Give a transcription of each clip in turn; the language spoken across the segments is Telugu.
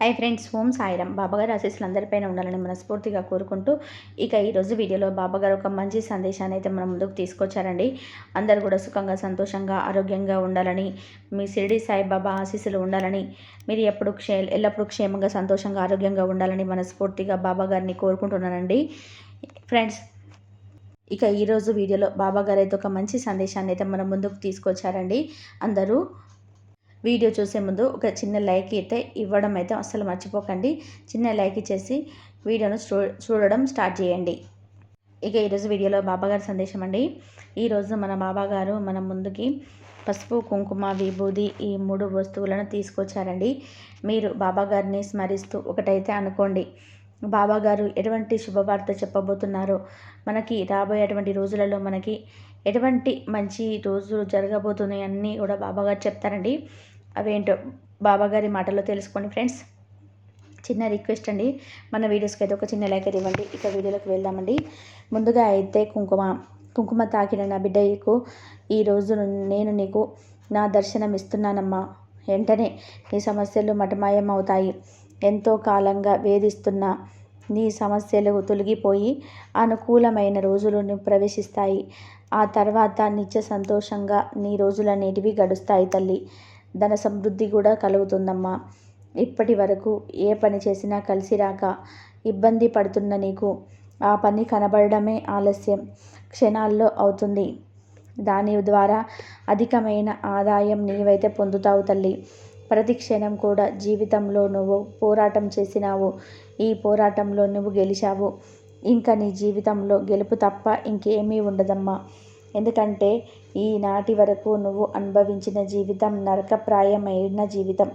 Hi friends home Sairam. బాబాగారు ఆశీస్సులు అందరిపైన ఉండాలని మనస్ఫూర్తిగా కోరుకుంటూ ఇక ఈరోజు వీడియోలో బాబాగారు ఒక మంచి సందేశాన్ని అయితే మన ముందుకు తీసుకొచ్చారండి. అందరూ కూడా సుఖంగా సంతోషంగా ఆరోగ్యంగా ఉండాలని మీ షిరిడి సాయిబాబా ఆశీస్సులు ఉండాలని మీరు ఎప్పుడు క్షే ఎల్లప్పుడూ క్షేమంగా సంతోషంగా ఆరోగ్యంగా ఉండాలని మనస్ఫూర్తిగా బాబాగారిని కోరుకుంటున్నానండి. ఫ్రెండ్స్ ఇక ఈరోజు వీడియోలో బాబాగారు అయితే ఒక మంచి సందేశాన్ని అయితే మన ముందుకు తీసుకొచ్చారండి. అందరూ వీడియో చూసే ముందు ఒక చిన్న లైక్ అయితే ఇవ్వడం అయితే అస్సలు మర్చిపోకండి. చిన్న లైక్ ఇచ్చేసి వీడియోను చూడడం స్టార్ట్ చేయండి. ఇక ఈరోజు వీడియోలో బాబాగారి సందేశం అండి. ఈరోజు మన బాబాగారు మన ముందుకి పసుపు కుంకుమ విభూది ఈ మూడు వస్తువులను తీసుకొచ్చారండి. మీరు బాబాగారిని స్మరిస్తూ ఒకటైతే అనుకోండి. బాబాగారు ఎటువంటి శుభవార్త చెప్పబోతున్నారో? మనకి రాబోయేటువంటి రోజులలో మనకి ఎటువంటి మంచి రోజులు జరగబోతున్నాయి అన్నీ కూడా బాబాగారు చెప్తారండి. అవేంటో బాబాగారి మాటల్లో తెలుసుకోండి ఫ్రెండ్స్ చిన్న రిక్వెస్ట్ అండి. మన వీడియోస్కి అయితే ఒక చిన్న లైక్ ఇవ్వండి. ఇక వీడియోలోకి వెళ్దామండి. ముందుగా అయితే కుంకుమ కుంకుమ తాకిన నా బిడ్డకు ఈరోజు నేను నీకు నా దర్శనం ఇస్తున్నానమ్మా. వెంటనే నీ సమస్యలు మటమాయమవుతాయి. ఎంతో కాలంగా వేధిస్తున్న నీ సమస్యలు తొలగిపోయి అనుకూలమైన రోజులు ప్రవేశిస్తాయి. ఆ తర్వాత నిత్య సంతోషంగా నీ రోజులనేటివి గడుస్తాయి తల్లి. ధన సమృద్ధి కూడా కలుగుతుందమ్మా. ఇప్పటి వరకు ఏ పని చేసినా కలిసి రాక ఇబ్బంది పడుతున్న నీకు ఆ పని కనబడడమే ఆలస్యం. క్షణాల్లో అవుతుంది. దాని ద్వారా అధికమైన ఆదాయం నీవైతే పొందుతావు తల్లి. ప్రతి క్షణం కూడా జీవితంలో నువ్వు పోరాటం చేసినావు. ఈ పోరాటంలో నువ్వు గెలిచావు. ఇంకా నీ జీవితంలో గెలుపు తప్ప ఇంకేమీ ఉండదమ్మా. ఎందుకంటే ఈనాటి వరకు నువ్వు అనుభవించిన జీవితం నరకప్రాయమైన జీవితం.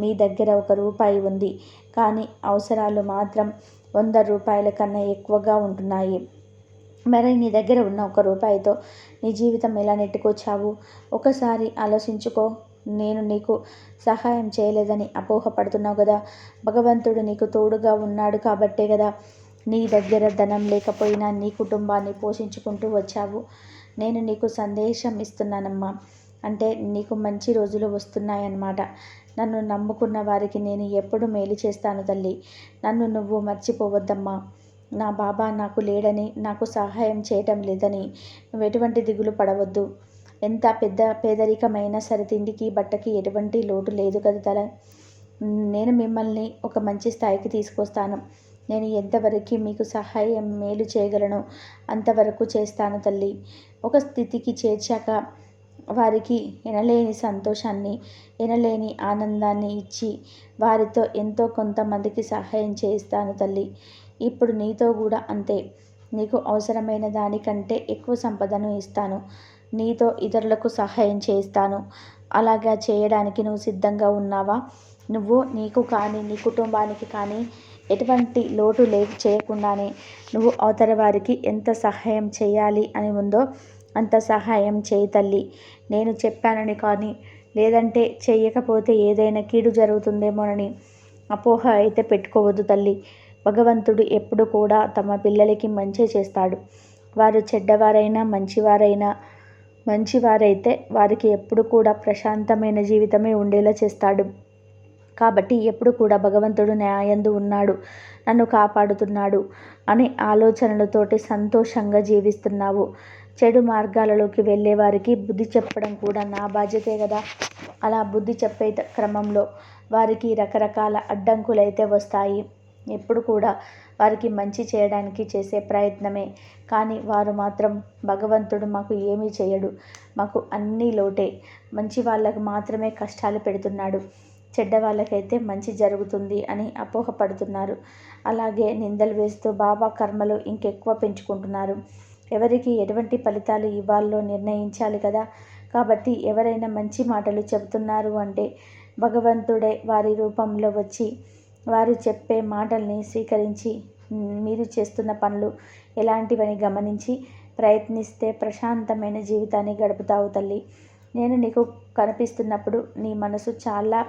మీ దగ్గర ఒక రూపాయి ఉంది. కానీ అవసరాలు మాత్రం వంద రూపాయల కన్నా ఎక్కువగా ఉంటున్నాయి. మరి నీ దగ్గర ఉన్న ఒక రూపాయితో నీ జీవితం ఎలా నెట్టుకొచ్చావు? ఒకసారి ఆలోచించుకో. నేను నీకు సహాయం చేయలేదని అపోహపడుతున్నావు కదా. భగవంతుడు నీకు తోడుగా ఉన్నాడు కాబట్టే కదా. నీ దగ్గర ధనం లేకపోయినా నీ కుటుంబాన్ని పోషించుకుంటూ వచ్చావు. నేను నీకు సందేశం ఇస్తున్నానమ్మా. అంటే నీకు మంచి రోజులు వస్తున్నాయన్నమాట. నన్ను నమ్ముకున్న వారికి నేను ఎప్పుడు మేలు చేస్తాను తల్లి. నన్ను నువ్వు మర్చిపోవద్దమ్మా. నా బాబా నాకు లేడని నాకు సహాయం చేయటం లేదని నువ్వు ఎటువంటి దిగులు పడవద్దు. ఎంత పెద్ద పేదరికమైనా సరే తిండికి బట్టకి ఎటువంటి లోటు లేదు కదా తల. నేను మిమ్మల్ని ఒక మంచి స్థాయికి తీసుకొస్తాను. నేను ఎంతవరకు మీకు సహాయం మేలు చేయగలను? అంతవరకు చేస్తాను తల్లి. ఒక స్థితికి చేర్చాక వారికి ఎనలేని సంతోషాన్ని ఎనలేని ఆనందాన్ని ఇచ్చి వారితో ఎంతో కొంతమందికి సహాయం చేస్తాను తల్లి. ఇప్పుడు నీతో కూడా అంతే. నీకు అవసరమైన దానికంటే ఎక్కువ సంపదను ఇస్తాను. నీతో ఇతరులకు సహాయం చేస్తాను అలాగా చేయడానికి నువ్వు సిద్ధంగా ఉన్నావా? నువ్వు నీకు కానీ నీ కుటుంబానికి కానీ ఎటువంటి లోటు లే చేయకుండానే నువ్వు అవతల వారికి ఎంత సహాయం చేయాలి అని ఉందో అంత సహాయం చేయి తల్లి. నేను చెప్పానని కానీ లేదంటే చేయకపోతే ఏదైనా కీడు జరుగుతుందేమోనని అపోహ అయితే పెట్టుకోవద్దు తల్లి. భగవంతుడు ఎప్పుడు కూడా తమ పిల్లలకి మంచి చేస్తాడు. వారు చెడ్డవారైనా మంచివారైనా మంచివారైతే వారికి ఎప్పుడు కూడా ప్రశాంతమైన జీవితమే ఉండేలా చేస్తాడు. కాబట్టి ఎప్పుడు కూడా భగవంతుడు న్యాయందు ఉన్నాడు నన్ను కాపాడుతున్నాడు అనే ఆలోచనలతోటి సంతోషంగా జీవిస్తున్నావు. చెడు మార్గాలలోకి వెళ్ళే వారికి బుద్ధి చెప్పడం కూడా నా బాధ్యతే కదా? అలా బుద్ధి చెప్పే క్రమంలో వారికి రకరకాల అడ్డంకులైతే వస్తాయి. ఎప్పుడు కూడా వారికి మంచి చేయడానికి చేసే ప్రయత్నమే. కానీ వారు మాత్రం భగవంతుడు మాకు ఏమీ చేయడు. మాకు అన్నీ లోటే. మంచి వాళ్ళకు మాత్రమే కష్టాలు పెడుతున్నాడు. చెడ్డ వాళ్ళకైతే మంచి జరుగుతుంది అని అపోహపడుతున్నారు. అలాగే నిందలు వేస్తూ బాబా కర్మలు ఇంకెక్కువ పెంచుకుంటున్నారు. ఎవరికి ఎటువంటి ఫలితాలు ఇవ్వాలో నిర్ణయించాలి కదా. కాబట్టి ఎవరైనా మంచి మాటలు చెబుతున్నారు అంటే భగవంతుడే వారి రూపంలో వచ్చి వారు చెప్పే మాటల్ని స్వీకరించి మీరు చేస్తున్న పనులు ఎలాంటివని గమనించి ప్రయత్నిస్తే ప్రశాంతమైన జీవితాన్ని గడుపుతావు తల్లి. నేను నీకు కనిపిస్తున్నప్పుడు నీ మనసు చాలా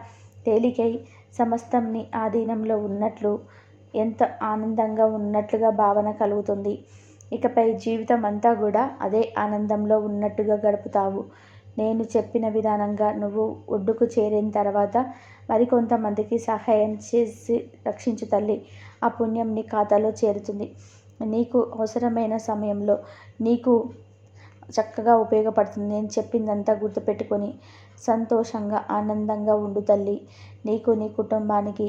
తేలికై సమస్తంని ఆధీనంలో ఉన్నట్లు ఎంత ఆనందంగా ఉన్నట్లుగా భావన కలుగుతుంది. ఇకపై జీవితం అంతా కూడా అదే ఆనందంలో ఉన్నట్టుగా గడుపుతావు. నేను చెప్పిన విధానంగా నువ్వు ఒడ్డుకు చేరిన తర్వాత మరికొంతమందికి సహాయం చేసి రక్షించు తల్లి. ఆ పుణ్యం నీ ఖాతాలో చేరుతుంది. నీకు అవసరమైన సమయంలో నీకు చక్కగా ఉపయోగపడుతుంది నేను చెప్పిందంతా గుర్తుపెట్టుకొని సంతోషంగా ఆనందంగా ఉండు తల్లి. నీకు నీ కుటుంబానికి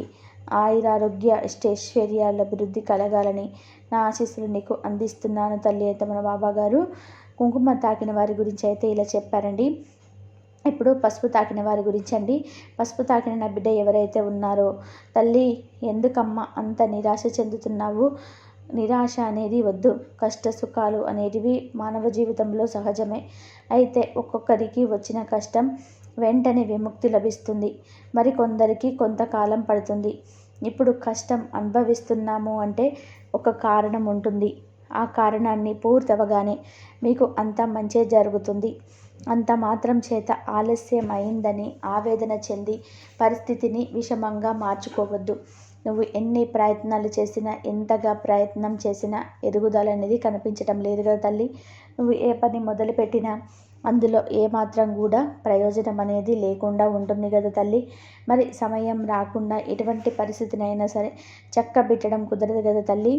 ఆయురారోగ్య ఐశ్వర్యాల అభివృద్ధి కలగాలని నా ఆశీస్సులు నీకు అందిస్తున్నాను తల్లి. అయితే మన బాబా గారు కుంకుమ తాకిన వారి గురించి అయితే ఇలా చెప్పారండి. ఇప్పుడు పసుపు తాకిన వారి గురించి అండి. పసుపు తాకిన నా బిడ్డ ఎవరైతే ఉన్నారో తల్లి ఎందుకమ్మా అంత నిరాశ చెందుతున్నావు? నిరాశ అనేది వద్దు. కష్ట సుఖాలు అనేటివి మానవ జీవితంలో సహజమే. అయితే ఒక్కొక్కరికి వచ్చిన కష్టం వెంటనే విముక్తి లభిస్తుంది. మరికొందరికి కొంతకాలం పడుతుంది. ఇప్పుడు కష్టం అనుభవిస్తున్నాము అంటే ఒక కారణం ఉంటుంది. ఆ కారణాన్ని పూర్తవగానే మీకు అంత మంచే జరుగుతుంది. అంత మాత్రం చేత ఆలస్యం అయిందని ఆవేదన చెంది పరిస్థితిని విషమంగా మార్చుకోవద్దు. నువ్వు ఎన్ని ప్రయత్నాలు చేసినా ఎంతగా ప్రయత్నం చేసినా ఎదుగుదల అనేది కనిపించడం లేదు కదా తల్లి. నువ్వు ఏ పని మొదలుపెట్టినా అందులో ఏమాత్రం కూడా ప్రయోజనం అనేది లేకుండా ఉంటుంది కదా తల్లి. మరి సమయం రాకుండా ఎటువంటి పరిస్థితినైనా సరే చక్కబెట్టడం కుదరదు కదా తల్లి.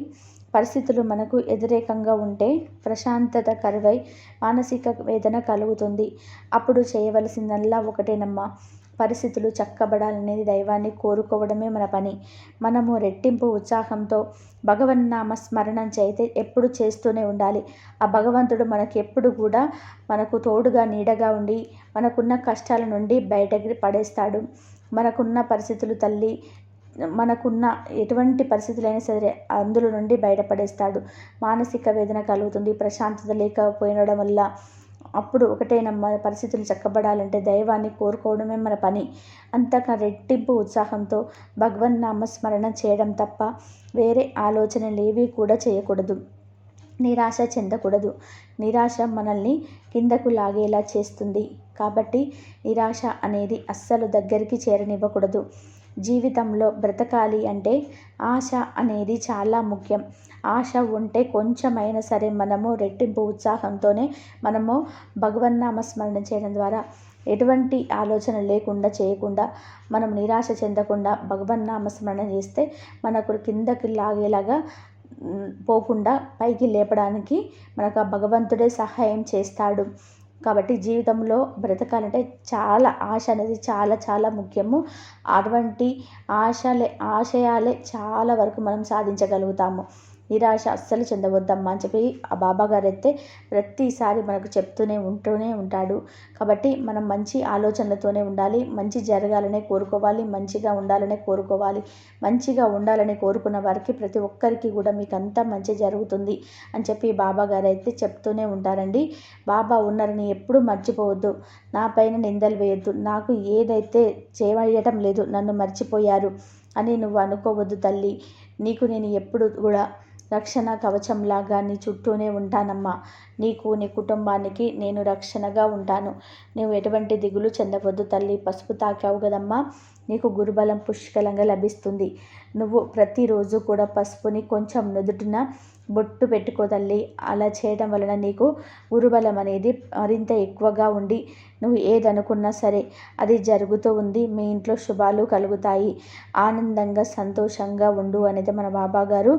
పరిస్థితులు మనకు వ్యతిరేకంగా ఉంటే ప్రశాంతత కరువై మానసిక వేదన కలుగుతుంది. అప్పుడు చేయవలసిందల్లా ఒకటేనమ్మా. పరిస్థితులు చక్కబడాలనేది దైవాన్ని కోరుకోవడమే మన పని. మనము రెట్టింపు ఉత్సాహంతో భగవన్నామ స్మరణం చేయితే ఎప్పుడు చేస్తూనే ఉండాలి. ఆ భగవంతుడు మనకు ఎప్పుడు కూడా మనకు తోడుగా నీడగా ఉండి మనకున్న కష్టాల నుండి బయటకి పడేస్తాడు. మనకున్న పరిస్థితులు తల్లి మనకున్న ఎటువంటి పరిస్థితులైనా సరే అందులో నుండి బయటపడేస్తాడు. మానసిక వేదన కలుగుతుంది ప్రశాంతత లేకపోయినడం వల్ల అప్పుడు ఒకటేనమ్మ పరిస్థితులు చక్కబడాలంటే దైవాన్ని కోరుకోవడమే మన పని. అంతగా రెట్టింపు ఉత్సాహంతో భగవన్ నామస్మరణ చేయడం తప్ప వేరే ఆలోచనలేవి కూడా చేయకూడదు. నిరాశ చెందకూడదు. నిరాశ మనల్ని కిందకు లాగేలా చేస్తుంది. కాబట్టి నిరాశ అనేది అస్సలు దగ్గరికి చేరనివ్వకూడదు. జీవితంలో బ్రతకాలి అంటే ఆశ అనేది చాలా ముఖ్యం. ఆశ ఉంటే కొంచెమైనా సరే మనము రెట్టింపు ఉత్సాహంతోనే మనము భగవన్నామ స్మరణ చేయడం ద్వారా ఎటువంటి ఆలోచన లేకుండా చేయకుండా మనం నిరాశ చెందకుండా భగవన్నామ స్మరణ చేస్తే మనకు కిందకి లాగేలాగా పోకుండా పైకి లేపడానికి మనకు ఆ భగవంతుడే సహాయం చేస్తాడు. కాబట్టి జీవితంలో బ్రతకాలంటే చాలా ఆశ అనేది చాలా చాలా ముఖ్యము. అటువంటి ఆశలే ఆశయాలే చాలా వరకు మనం సాధించగలుగుతాము. నిరాశ అస్సలు చెందవద్దమ్మా అని చెప్పి ఆ బాబాగారు అయితే ప్రతిసారి మనకు చెప్తూనే ఉంటూనే ఉంటాడు. కాబట్టి మనం మంచి ఆలోచనలతోనే ఉండాలి మంచి జరగాలనే కోరుకోవాలి మంచిగా ఉండాలనే కోరుకోవాలి మంచిగా ఉండాలని కోరుకున్న వారికి ప్రతి ఒక్కరికి కూడా మీకు అంతా మంచి జరుగుతుంది అని చెప్పి బాబా గారు అయితే చెప్తూనే ఉంటారండి. బాబా ఉన్నారని ఎప్పుడూ మర్చిపోవద్దు నా పైన నిందలు వేయొద్దు నాకు ఏదైతే చేయడం లేదు నన్ను మర్చిపోయారు అని నువ్వు అనుకోవద్దు తల్లి నీకు నేను ఎప్పుడు కూడా రక్షణ కవచంలాగా నీ చుట్టూనే ఉంటానమ్మా. నీకు నీ కుటుంబానికి నేను రక్షణగా ఉంటాను. నువ్వు ఎటువంటి దిగులు చెందవద్దు తల్లి. పసుపు తాకావు కదమ్మా. నీకు గురుబలం పుష్కలంగా లభిస్తుంది. నువ్వు ప్రతిరోజు కూడా పసుపుని కొంచెం నుదుటిన బొట్టు పెట్టుకో తల్లి. అలా చేయడం వలన నీకు గురుబలం అనేది మరింత ఎక్కువగా ఉండి నువ్వు ఏదనుకున్నా సరే అది జరుగుతూ ఉంది. మీ ఇంట్లో శుభాలు కలుగుతాయి. ఆనందంగా సంతోషంగా ఉండు అనేది మన బాబా గారు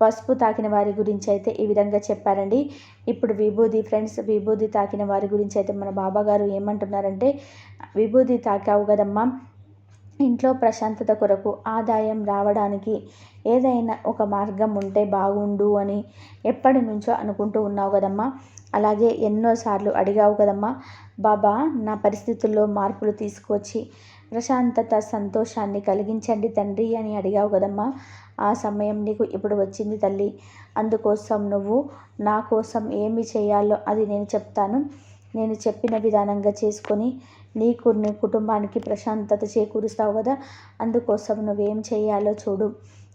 పసుపు తాకిన వారి గురించి అయితే ఈ విధంగా చెప్పారండి. ఇప్పుడు విభూది ఫ్రెండ్స్ విభూది తాకిన వారి గురించి అయితే మన బాబా గారు ఏమంటున్నారంటే విభూది తాకావు కదమ్మా. ఇంట్లో ప్రశాంతత కొరకు ఆదాయం రావడానికి ఏదైనా ఒక మార్గం ఉంటే బాగుండు అని ఎప్పటి నుంచో అనుకుంటూ ఉన్నావు కదమ్మా. అలాగే ఎన్నోసార్లు అడిగావు కదమ్మా. బాబా నా పరిస్థితుల్లో మార్పులు తీసుకొచ్చి ప్రశాంతత సంతోషాన్ని కలిగించండి తండ్రి అని అడిగావు కదమ్మా. ఆ సమయం నీకు ఇప్పుడు వచ్చింది తల్లి. అందుకోసం నువ్వు నా కోసం ఏమి చేయాలో అది నేను చెప్తాను. నేను చెప్పిన విధానంగా చేసుకొని నీకు నీ కుటుంబానికి ప్రశాంతత చేకూరుస్తావు కదా. అందుకోసం నువ్వేం చేయాలో చూడు.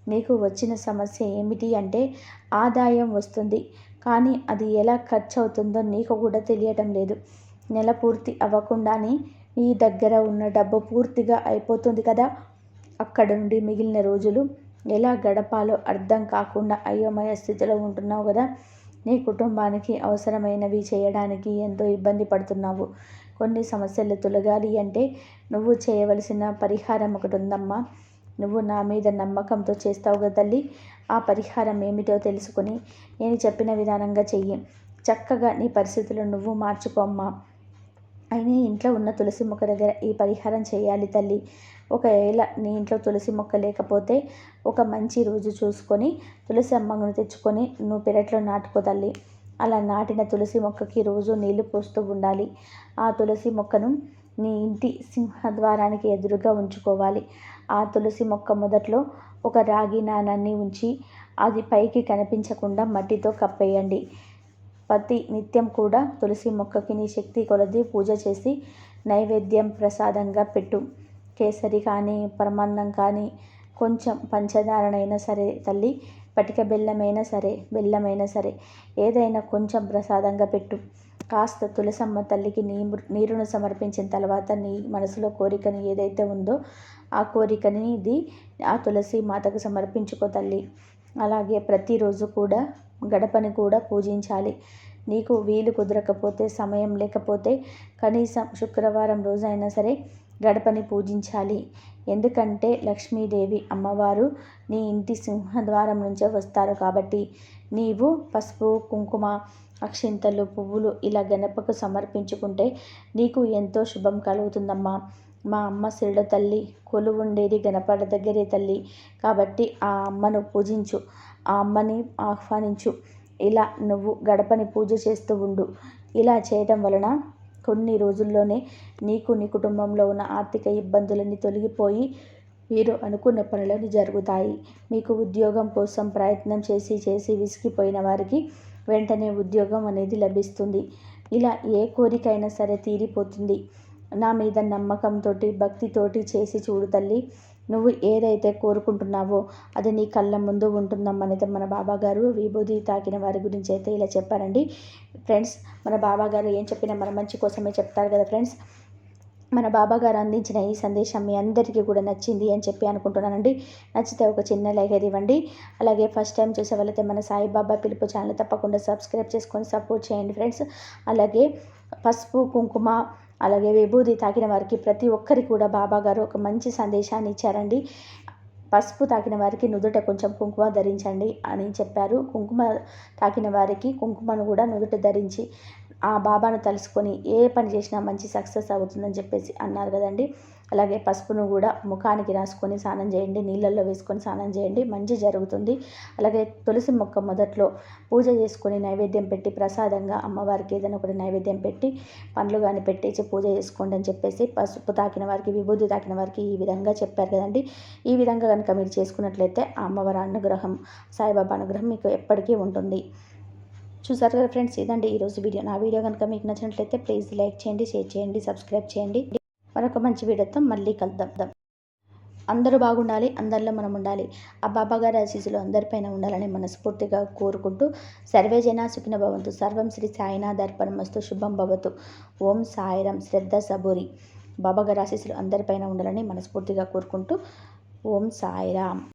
నీకు వచ్చిన సమస్య ఏమిటి అంటే ఆదాయం వస్తుంది. కానీ అది ఎలా ఖర్చు అవుతుందో నీకు కూడా తెలియటం లేదు. నెల పూర్తి అవ్వకుండానే నీ దగ్గర ఉన్న డబ్బు పూర్తిగా అయిపోతుంది కదా? అక్కడ నుండి మిగిలిన రోజులు ఎలా గడపాలో అర్థం కాకుండా అయోమయ స్థితిలో ఉంటున్నావు కదా? నీ కుటుంబానికి అవసరమైనవి చేయడానికి ఎంతో ఇబ్బంది పడుతున్నావు. కొన్ని సమస్యలు తొలగాలి అంటే నువ్వు చేయవలసిన పరిహారం ఒకటి ఉందమ్మా. నువ్వు నా మీద నమ్మకంతో చేస్తావు కదా తల్లి. ఆ పరిహారం ఏమిటో తెలుసుకొని నేను చెప్పిన విధానంగా చెయ్యి. చక్కగా నీ పరిస్థితులు నువ్వు మార్చుకోమ్మా అయినా ఇంట్లో ఉన్న తులసి మొక్క దగ్గర ఈ పరిహారం చేయాలి తల్లి. ఒకవేళ నీ ఇంట్లో తులసి మొక్క లేకపోతే ఒక మంచి రోజు చూసుకొని తులసి అమ్మను తెచ్చుకొని నువ్వు పెరట్లో నాటుకో తల్లి. అలా నాటిన తులసి మొక్కకి రోజు నీళ్ళు పోస్తూ ఉండాలి. ఆ తులసి మొక్కను నీ ఇంటి సింహద్వారానికి ఎదురుగా ఉంచుకోవాలి. ఆ తులసి మొక్క మొదట్లో ఒక రాగి నాణాన్ని ఉంచి అది పైకి కనిపించకుండా మట్టితో కప్పేయండి. ప్రతి నిత్యం కూడా తులసి మొక్కకి నీ శక్తి కొలది పూజ చేసి నైవేద్యం ప్రసాదంగా పెట్టు. కేసరి కానీ పరమాన్నం కానీ కొంచెం పంచదారనైనా సరే తల్లి పటిక బెల్లమైనా సరే బెల్లమైనా సరే ఏదైనా కొంచెం ప్రసాదంగా పెట్టు. కాస్త తులసమ్మ తల్లికి నీ నీరును సమర్పించిన తర్వాత నీ మనసులో కోరికని ఏదైతే ఉందో ఆ కోరికని ఇది ఆ తులసి మాతకు సమర్పించుకో తల్లి. అలాగే ప్రతిరోజు కూడా గడపని కూడా పూజించాలి. నీకు వీలు కుదరకపోతే సమయం లేకపోతే కనీసం శుక్రవారం రోజైనా సరే గడపని పూజించాలి. ఎందుకంటే లక్ష్మీదేవి అమ్మవారు నీ ఇంటి సింహద్వారం నుంచే వస్తారు కాబట్టి నీవు పసుపు కుంకుమ అక్షింతలు పువ్వులు ఇలా గణపకు సమర్పించుకుంటే నీకు ఎంతో శుభం కలుగుతుందమ్మా. మా అమ్మ శిరుడ తల్లి కొలువుండేది గణపడ దగ్గరే తల్లి. కాబట్టి ఆ అమ్మను పూజించు. ఆ అమ్మని ఆహ్వానించు. ఇలా నువ్వు గడపని పూజ చేస్తూ ఉండు. ఇలా చేయటం వలన కొన్ని రోజుల్లోనే నీకు నీ కుటుంబంలో ఉన్న ఆర్థిక ఇబ్బందులన్నీ తొలగిపోయి మీరు అనుకున్న పనులను జరుగుతాయి. మీకు ఉద్యోగం కోసం ప్రయత్నం చేసి చేసి విసిగిపోయిన వారికి వెంటనే ఉద్యోగం అనేది లభిస్తుంది. ఇలా ఏ కోరికైనా సరే తీరిపోతుంది. నా మీద నమ్మకంతో భక్తితోటి చేసి చూడు తల్లి. నువ్వు ఏదైతే కోరుకుంటున్నావో అది నీ కళ్ళ ముందు ఉంటుందమ్మనైతే మన బాబాగారు విభూది తాకిన వారి గురించి అయితే ఇలా చెప్పారండి. ఫ్రెండ్స్ మన బాబాగారు ఏం చెప్పినా మన మంచి కోసమే చెప్తారు కదా ఫ్రెండ్స్. మన బాబాగారు అందించిన ఈ సందేశం మీ అందరికీ కూడా నచ్చింది అని చెప్పి అనుకుంటున్నానండి. నచ్చితే ఒక చిన్న లైక్ అది ఇవ్వండి. అలాగే ఫస్ట్ టైం చూసే వాళ్ళైతే మన సాయిబాబా పిలుపు ఛానల్ తప్పకుండా సబ్స్క్రైబ్ చేసుకొని సపోర్ట్ చేయండి ఫ్రెండ్స్. అలాగే పసుపు కుంకుమ అలాగే విభూది తాకిన వారికి ప్రతి ఒక్కరికి కూడా బాబా గారు ఒక మంచి సందేశాన్ని ఇచ్చారండి. పసుపు తాకిన వారికి నుదుట కొంచెం కుంకుమ ధరించండి అని చెప్పారు. కుంకుమ తాకిన వారికి కుంకుమను కూడా నుదుట ధరించి ఆ బాబాను తలుసుకొని ఏ పని చేసినా మంచి సక్సెస్ అవుతుందని చెప్పేసి అన్నారు కదండి. అలాగే పసుపును కూడా ముఖానికి రాసుకొని స్నానం చేయండి నీళ్ళల్లో వేసుకొని స్నానం చేయండి మంచి జరుగుతుంది. అలాగే తులసి మొక్క మొదట్లో పూజ చేసుకొని నైవేద్యం పెట్టి ప్రసాదంగా అమ్మవారికి ఏదైనా ఒకటి నైవేద్యం పెట్టి పండ్లు కానీ పెట్టేసి పూజ చేసుకోండి అని చెప్పేసి పసుపు తాకిన వారికి విభూతి తాకిన వారికి ఈ విధంగా చెప్పారు కదండి. ఈ విధంగా కనుక మీరు చేసుకున్నట్లయితే ఆ అమ్మవారి అనుగ్రహం సాయిబాబా అనుగ్రహం మీకు ఎప్పటికీ ఉంటుంది. చూసారు కదా ఫ్రెండ్స్? ఇదండి ఈరోజు వీడియో. నా వీడియో కనుక మీకు నచ్చినట్లయితే ప్లీజ్ లైక్ చేయండి షేర్ చేయండి సబ్స్క్రైబ్ చేయండి. మరొక మంచి వీడియోతో మళ్ళీ కలుద్దాం. అందరూ బాగుండాలి అందరిలో మనం ఉండాలి. ఆ బాబాగారి ఆశీస్సులు అందరిపైన ఉండాలని మనస్ఫూర్తిగా కోరుకుంటూ సర్వేజన సుఖిన భవంతు. సర్వం శ్రీ సాయినాథ్ అర్పణమస్తు. శుభం భవతు. ఓం సాయిరం శ్రద్ధ సబూరి. బాబాగారి ఆశీస్సులు అందరిపైన ఉండాలని మనస్ఫూర్తిగా కోరుకుంటూ ఓం సాయిరామ్